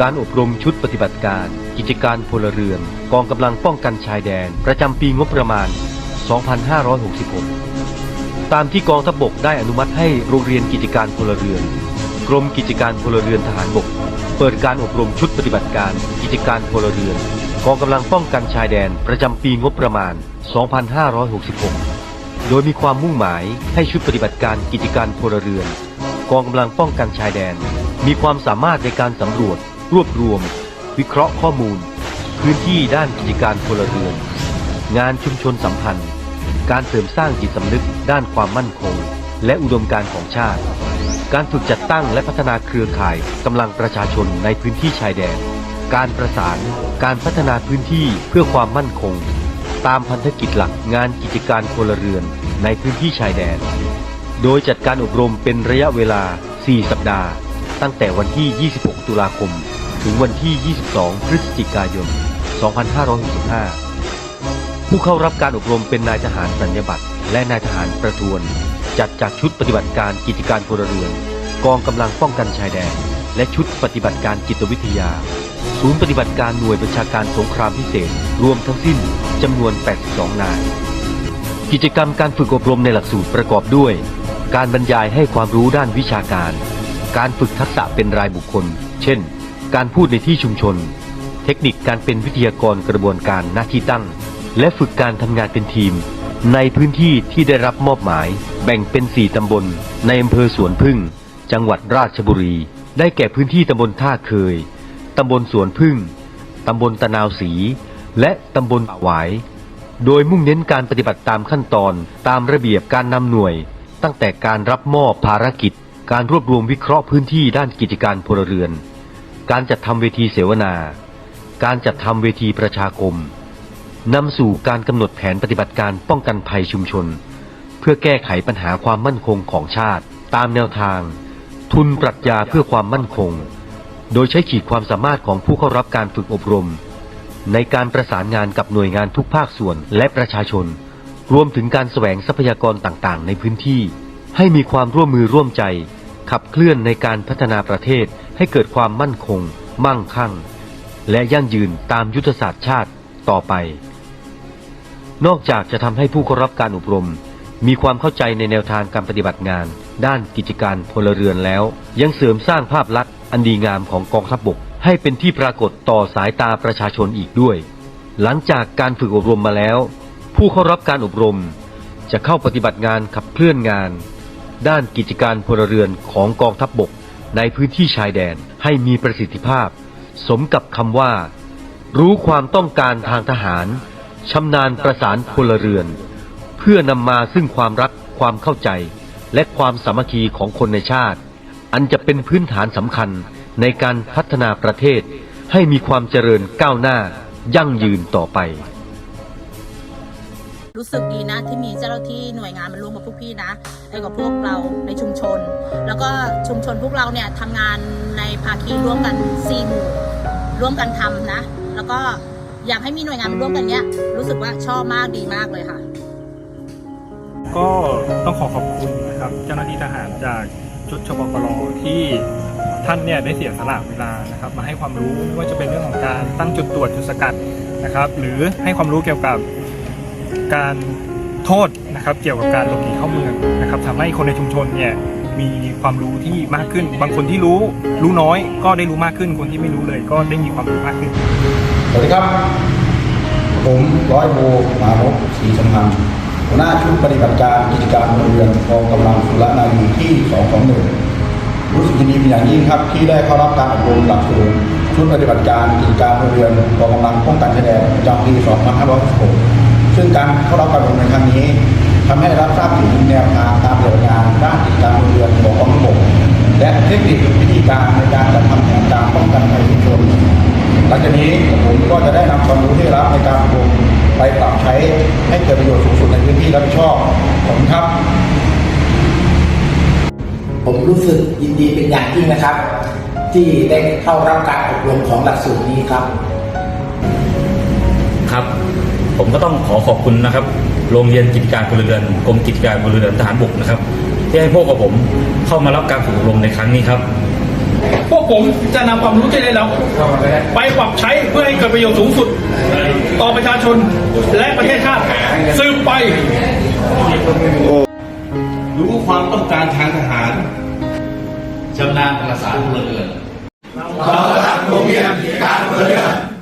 การอบรมชุดปฏิบัติการ กิจการพลเรือน กองกำลังป้องกันชายแดน ประจำปีงบประมาณ 2566 ตามที่กองทัพบกได้อนุมัติให้โรงเรียนกิจการพลเรือน กรมกิจการพลเรือนทหารบก เปิดการอบรมชุดปฏิบัติการ กิจการพลเรือน กองกำลังป้องกันชายแดน ประจำปีงบประมาณ 2566 โดยมีความมุ่งหมายให้ชุดปฏิบัติการกิจการพลเรือน กองกำลังป้องกันชายแดน มีความสามารถในการสำรวจ รวบรวม วิเคราะห์ข้อมูล พื้นที่ด้านกิจการพลเรือน งานชุมชนสัมพันธ์ การเสริมสร้างจิตสำนึกด้านความมั่นคง และอุดมการของชาติ การฝึกจัดตั้งและพัฒนาเครือข่ายกำลังประชาชนในพื้นที่ชายแดน การประสานการพัฒนาพื้นที่เพื่อความมั่นคง ตามพันธกิจหลักงานกิจการพลเรือนในพื้นที่ชายแดน โดยจัดการอบรมเป็นระยะเวลา 4 สัปดาห์ ตั้งแต่วันที่ 26 ตุลาคม ถึงวันที่ 22 พฤศจิกายน 2565 ผู้เข้ารับการอบรมเป็นนายทหารสัญญบัตรและนายทหารประทวน จัดจากชุดปฏิบัติการกิจการพลเรือน กองกำลังป้องกันชายแดน และชุดปฏิบัติการจิตวิทยา ศูนย์ปฏิบัติการหน่วยบัญชาการสงครามพิเศษ รวมทั้งสิ้นจำนวน 82 นาย กิจกรรมการฝึกอบรมในหลักสูตรประกอบด้วย การบรรยายให้ความรู้ด้านวิชาการ การฝึกทักษะเป็นรายบุคคล เช่น การพูดในที่ชุมชน เทคนิคการเป็นวิทยากรกระบวนการหน้าที่ตั้ง และฝึกการทำงานเป็นทีม ในพื้นที่ที่ได้รับมอบหมาย แบ่งเป็น 4 ตำบล ในอำเภอสวนพึ่ง จังหวัดราชบุรี ได้แก่พื้นที่ตำบลท่าเคย ตำบลสวนพึ่ง ตำบลตะนาวศรีและตำบลป่าหวาย โดยมุ่งเน้นการปฏิบัติตามขั้นตอนตามระเบียบการนำหน่วย ตั้งแต่การรับมอบภารกิจ การรวบรวมวิเคราะห์พื้นที่ด้านกิจการพลเรือน การจัดทำเวทีเสวนา การจัดทำเวทีประชาคมนำสู่การกำหนดแผนปฏิบัติการป้องกันภัยชุมชน เพื่อแก้ไขปัญหาความมั่นคงของชาติ ตามแนวทาง ทุนปรัชญาเพื่อความมั่นคง โดยใช้ขีดความสามารถของผู้เข้ารับการฝึกอบรม ในการประสานงานกับหน่วยงานทุกภาคส่วนและประชาชน รวมถึงการแสวงทรัพยากรต่างๆ ในพื้นที่ ให้มีความร่วมมือร่วมใจ ขับเคลื่อนในการพัฒนาประเทศให้เกิดความมั่นคง มั่งคั่ง และยั่งยืนตามยุทธศาสตร์ชาติต่อไป นอกจากจะทำให้ผู้เข้ารับการอบรม มีความเข้าใจในแนวทางการปฏิบัติงาน ด้านกิจการพลเรือนแล้ว ยังเสริมสร้างภาพลักษณ์อันดีงามของกองทัพบกให้เป็นที่ปรากฏต่อสายตาประชาชนอีกด้วย หลังจากการฝึกอบรมมาแล้ว ผู้เข้ารับการอบรม จะเข้าปฏิบัติงานขับเคลื่อนงาน ด้านกิจการพลเรือนของกองทัพบกในพื้นที่ชายแดนให้มีประสิทธิภาพ สมกับคำว่า รู้ความต้องการทางทหารชำนาญประสานพลเรือน เพื่อนำมาซึ่งความรักความเข้าใจ และความสามัคคีของคนในชาติ อันจะเป็นพื้นฐานสำคัญในการพัฒนาประเทศให้มีความเจริญก้าวหน้า ยั่งยืนต่อไป รู้สึกดีนะที่มีเจ้าหน้าที่หน่วยงานมาร่วมกับพวกพี่นะให้กับพวกเราในชุมชน แล้วก็ชุมชนพวกเราเนี่ยทำงานในภาคีร่วมกันสี่หมู่ร่วมกันทำนะ แล้วก็อยากให้มีหน่วยงานมาร่วมกันเนี้ยรู้สึกว่าชอบมากดีมากเลยค่ะ ก็ต้องขอขอบคุณนะครับเจ้าหน้าที่ทหารจากชุดชปปรที่ท่านเนี่ยได้เสียสละเวลานะครับ มาให้ความรู้ไม่ว่าจะเป็นเรื่องของการตั้งจุดตรวจจุดสกัดนะครับ หรือให้ความรู้เกี่ยวกับ การโทษนะครับเกี่ยวกับการหลบหนีเข้าเมืองนะครับทำให้คนในชุมชนเนี่ยมีความรู้ที่มากขึ้น บางคนที่รู้รู้น้อยก็ได้รู้มากขึ้น คนที่ไม่รู้เลยก็ได้มีความรู้มากขึ้น สวัสดีครับ ผมร้อยโทหมานพศรีสัมพันธ์หัวหน้าชุดปฏิบัติการกิจการพลเรือนกองกำลังสุรนารีที่ 221 รู้สึกยินดีเป็นอย่างยิ่งครับ ที่ได้เข้ารับการอบรมหลักสูตรชุดปฏิบัติการกิจการพลเรือนกองกำลังป้องกันชายแดนประจำปี 2566 ซึ่งการเข้ารับการอบรมในครั้งนี้ทำให้รับทราบถึงแนวทางการปฏิบัติงานด้านกิจการพลเรือนของกองทัพบกและเทคนิควิธีการในการจัดทำแผนการป้องกันภัยชุมชนหลังจากนี้ผมก็จะได้นำความรู้ที่รับในการอบรมไปปรับใช้ให้เกิดประโยชน์สูงสุดในพื้นที่รับผิดชอบขอบคุณครับ ผมรู้สึกยินดีเป็นอย่างยิ่งนะครับ ที่ได้เข้ารับการอบรมของหลักสูตรนี้ครับ ผมก็ต้องขอขอบคุณนะครับ โรงเรียนกิจการพลเรือนกรมกิจการพลเรือนทหารบกนะครับ ที่ให้พวกกับผมเข้ามารับการฝึกอบรมในครั้งนี้ครับ พวกผมจะนำความรู้ที่ได้รับไปปรับใช้เพื่อให้เกิดประโยชน์สูงสุด ต่อประชาชนและประเทศชาติสืบไป รู้ความต้องการทางทหารชำนาญภาษาพลเรือนเราทำโรงเรียนการเรือน